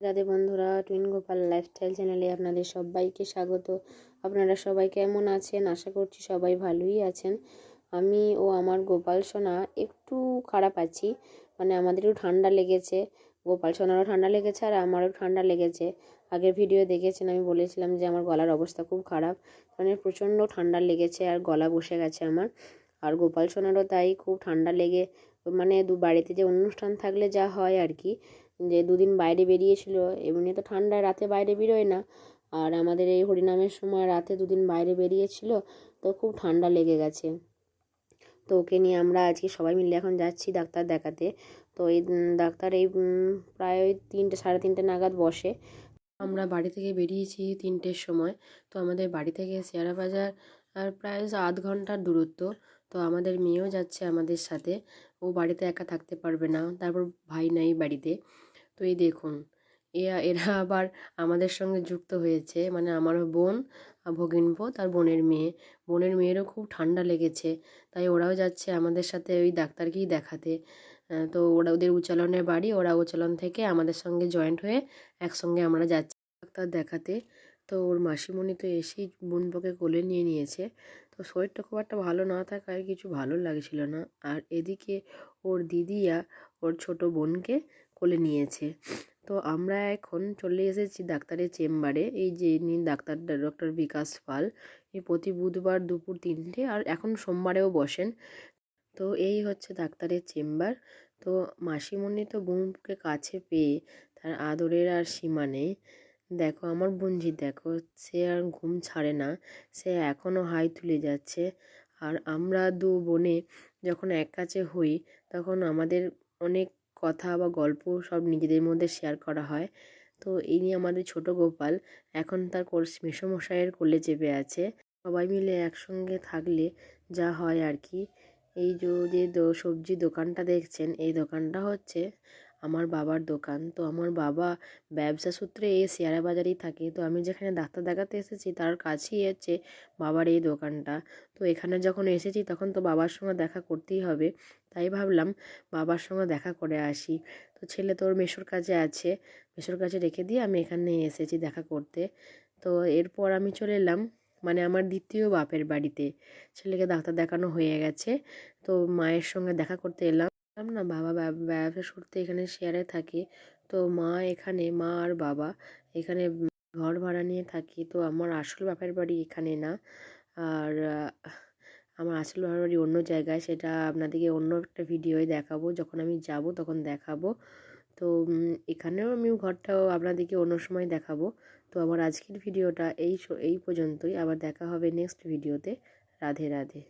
রাধে বন্ধুরা twin Gopal lifestyle চ্যানেলে আপনাদের সবাইকে স্বাগত। আপনারা সবাই কেমন আছেন? আশা করছি সবাই ভালোই আছেন। আমি ও আমার গোপাল সোনা একটু খারাপ আছি মানে আমাদেরও ঠান্ডা লেগেছে। গোপাল সোনারও ঠান্ডা লেগেছে আর আমারও ঠান্ডা লেগেছে। আগের ভিডিও দেখেছেন, আমি বলেছিলাম যে আমার গলার অবস্থা খুব খারাপ মানে প্রচণ্ড ঠান্ডা লেগেছে আর গলা বসে গেছে আমার। আর গোপাল সোনারও তাই খুব ঠান্ডা লেগে মানে দু, বাড়িতে যে অনুষ্ঠান থাকলে যা হয় আর কি যে দুদিন বাইরে বেরিয়েছিল, এমনি তো ঠান্ডায় রাতে বাইরে বেরোয় না। আর আমাদের এই হরিনামের সময় রাতে দুদিন বাইরে বেরিয়েছিল, তো খুব ঠান্ডা লেগে গেছে। তো ওকে নিয়ে আমরা আজকে সবাই মিলে এখন যাচ্ছি ডাক্তার দেখাতে। তো এই ডাক্তার এই প্রায় ওই তিনটে, সাড়ে তিনটে নাগাদ বসে। আমরা বাড়ি থেকে বেরিয়েছি তিনটের সময়। তো আমাদের বাড়ি থেকে শেয়ারা বাজার, আর প্রায় আধ ঘণ্টার দূরত্ব। তো আমাদের মেয়েও যাচ্ছে আমাদের সাথে। ও বাড়িতে একা থাকতে পারবে না। তারপর ভাই নাই বাড়িতে। তো এই দেখুন, এরা এরা আবার আমাদের সঙ্গে যুক্ত হয়েছে। মানে আমার বোন ভগিনপো তার বোনের মেয়ে। বোনের মেয়েরও খুব ঠান্ডা লেগেছে, তাই ওরাও যাচ্ছে আমাদের সাথে ওই ডাক্তারকেই দেখাতে। তো ওরা, ওদের উচ্চালনের বাড়ি, ওরা উচ্চালন থেকে আমাদের সঙ্গে জয়েন্ট হয়ে একসঙ্গে আমরা যাচ্ছি ডাক্তার দেখাতে। তো ওর মাসিমণি তো এসেই বোনপোকে কোলে নিয়ে নিয়েছে। তো শরীরটা খুব একটা ভালো না থাকায় কিছু ভালো লাগছিল না। আর এদিকে ওর দিদিয়া, ওর ছোট বোনকে কোলে নিয়েছে। তো আমরা এখন চলে এসেছি ডাক্তারের চেম্বারে। এই যে ইনি ডাক্তার, ডক্টর বিকাশ পাল এই প্রতি বুধবার দুপুর তিনটে আর এখন সোমবারেও বসেন। তো এই হচ্ছে ডাক্তারের চেম্বার। তো মাসিমণি তো বোনকে কাছে পেয়ে তার আদরের আর সীমা নেই। দেখো, আমার বোনঝি দেখো, সে আর ঘুম ছাড়ে না। সে এখনও হাই তুলে যাচ্ছে। আর আমরা দু বোনে যখন এক কাছে হই, তখন আমাদের অনেক কথা বা গল্প সব নিজেদের মধ্যে শেয়ার করা হয়। তো এই নিয়ে আমাদের ছোট গোপাল এখন তার মেসমশাইয়ের কোলে চেপে আছে। সবাই মিলে একসঙ্গে থাকলে যা হয় আর কি। এই যে সবজি দোকানটা দেখছেন, এই দোকানটা হচ্ছে আমার বাবার দোকান। তো আমার বাবা ব্যবসা সূত্রে এই শেয়ারা বাজারেই থাকে। তো আমি যেখানে ডাক্তার দেখাতে এসেছি, তার কাছেই হচ্ছে বাবার এই দোকানটা। তো এখানে যখন এসেছি, তখন তো বাবার সঙ্গে দেখা করতেই হবে। তাই ভাবলাম বাবার সঙ্গে দেখা করে আসি। তো ছেলে তোর মেশোর কাছে আছে। মেশোর কাছে রেখে দিয়ে আমি এখানে এসেছি দেখা করতে। তো এরপর আমি চলে এলাম মানে আমার দ্বিতীয় বাপের বাড়িতে। ছেলেকে ডাক্তার দেখানো হয়ে গেছে। তো মায়ের সঙ্গে দেখা করতে এলাম। না বাবা ব্যবসা সূত্রে এখানে শেয়ারে থাকে। তো মা এখানে, মা আর বাবা এখানে ঘর ভাড়া নিয়ে থাকি। তো আমার আসল বাপের বাড়ি এখানে না। আর আমার আসল বাপের বাড়ি অন্য জায়গায়। সেটা আপনাদেরকে অন্য একটা ভিডিওয় দেখাবো। যখন আমি যাব তখন দেখাবো। তো এখানেও আমি ঘরটাও আপনাদেরকে অন্য সময় দেখাবো। তো আমার আজকের ভিডিওটা এই এই পর্যন্তই। আবার দেখা হবে নেক্সট ভিডিওতে রাধে রাধে।